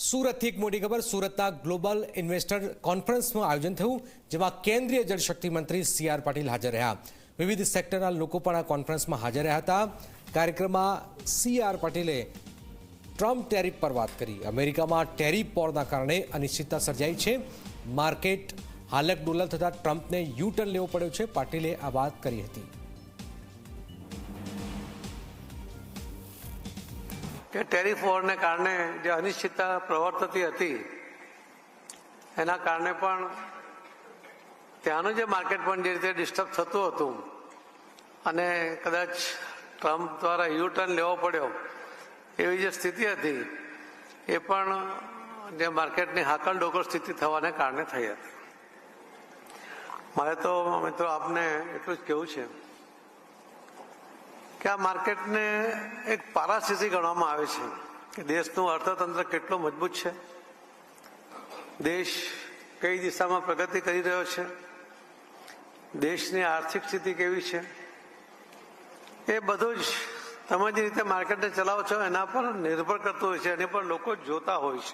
સુરતથી એક મોટી ખબર, સુરતના ગ્લોબલ ઇન્વેસ્ટર કોન્ફરન્સનું આયોજન થયું, જેમાં કેન્દ્રીય જળશક્તિ મંત્રી સી આર પાટીલ હાજર રહ્યા. વિવિધ સેક્ટરના લોકો પણ આ કોન્ફરન્સમાં હાજર રહ્યા હતા. કાર્યક્રમમાં સી આર પાટીલે ટ્રમ્પ ટેરિફ પર વાત કરી. અમેરિકામાં ટેરિફ પોરના કારણે અનિશ્ચિતતા સર્જાઈ છે. માર્કેટ હાલક ડોલર થતાં ટ્રમ્પને યુ ટર્ન લેવો પડ્યો છે. પાટીલે આ વાત કરી હતી. કે ટેરિફોરને કારણે જે અનિશ્ચિતતા પ્રવર્તતી હતી, એના કારણે પણ ત્યાંનું જે માર્કેટ પણ જે રીતે ડિસ્ટર્બ થતું હતું, અને કદાચ ટ્રમ્પ દ્વારા યુ ટર્ન લેવો પડ્યો, એવી જે સ્થિતિ હતી, એ પણ જે માર્કેટની હાકલ ડોકર સ્થિતિ થવાને કારણે થઈ હતી. મારે તો મિત્રો આપને એટલું જ કહેવું છે. કે આ માર્કેટને એક પારાસ્થિતિ ગણવામાં આવે છે કે દેશનું અર્થતંત્ર કેટલું મજબૂત છે? દેશ કઈ દિશામાં પ્રગતિ કરી રહ્યો છે? દેશની આર્થિક સ્થિતિ કેવી છે? એ બધું જ તમે જે રીતે માર્કેટને ચલાવો છો એના પર નિર્ભર કરતું હોય છે, એને પણ લોકો જોતા હોય છે.